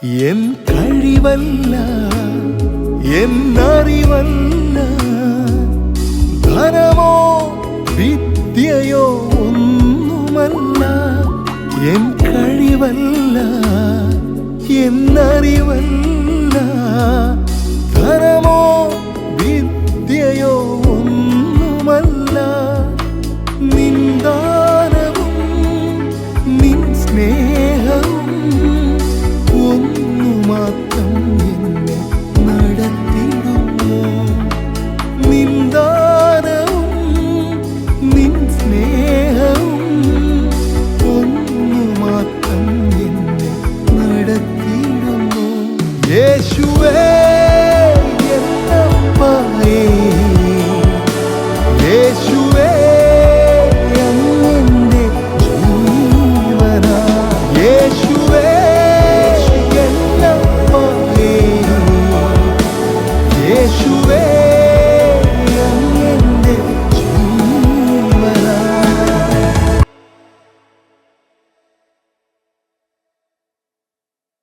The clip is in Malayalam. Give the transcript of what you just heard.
എൻ കഴിവല്ല എന്നറിവല്ല ധനമോ വിദ്യയോ ഒന്നുമല്ല. എൻ കഴിവല്ല എന്നറിവല്ല യേശുവേ യേശുവേ എന്നെ യേശുവേ യേശുവേ